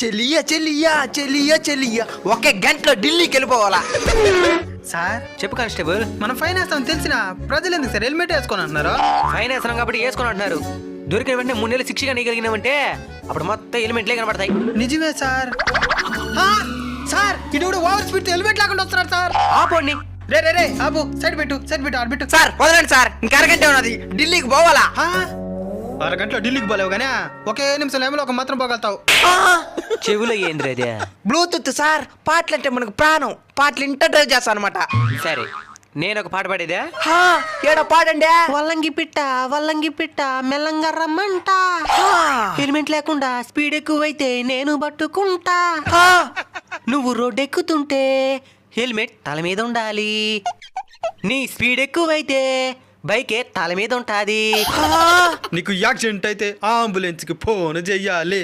చెల్లియ చెల్లియ చెల్లియ చెల్లియ ఒకే గంటలో ఢిల్లీకి వెళ్ళిపోవాలా? సార్ చెప్పు కానిస్టేబుల్. మనం ఫైన్ వేస్తాం తెలిసిన ప్రజలు ఎందుకు సార్ హెల్మెట్ వేసుకొని అంటున్నారు? ఫైన్ వేస్తున్నాం కాబట్టి వేసుకొని అంటున్నారు. దొరికిన వెంటనే మూడు నెలలు శిక్షగా నీగలిగినామంటే అప్పుడు మొత్తం ఎలిమెంట్లే కనబడతాయి. నిజమే సార్. సార్ ఇటు ఓవర్ స్పీడ్ హెల్మెట్ లేకుండా వస్తున్నారు సార్. ఆపోండి రే రే రే ఆపు. సైడ్ పెట్టు సైడ్ పెట్టు ఆడ పెట్టు. సార్ వదలండి సార్. ఇంకా అరగంటే ఉన్నది. ఢిల్లీకి పోవాలా? అరగంటలో ఢిల్లీకి పోలేవు కానీ ఒకే నిమిషం ఏమో ఒక మాత్రం పోగలుగుతావు. చెవిలో ఏంద్ర అదే బ్లూటూత్ సార్ పాటలు అంటే మనకు ప్రాణం. పాటలు ఇంటర్ డ్రైవ్ చేస్తా అనమాట సరే నేను ఒక పాట పాడేదా? ఏడో పాడండి. వల్లంగి పిట్ట వల్లంగి పిట్ట మెల్లంగా రమ్మంట. హెల్మెట్ లేకుండా స్పీడ్ ఎక్కువైతే నేను పట్టుకుంటా. ఆ, నువ్వు రోడ్ ఎక్కుతుంటే హెల్మెట్ తల మీద ఉండాలి. నీ స్పీడ్ ఎక్కువైతే బైకే తల మీద ఉంటాది. నీకు యాక్సిడెంట్ అయితే అంబులెన్స్కి ఫోన్ చెయ్యాలి.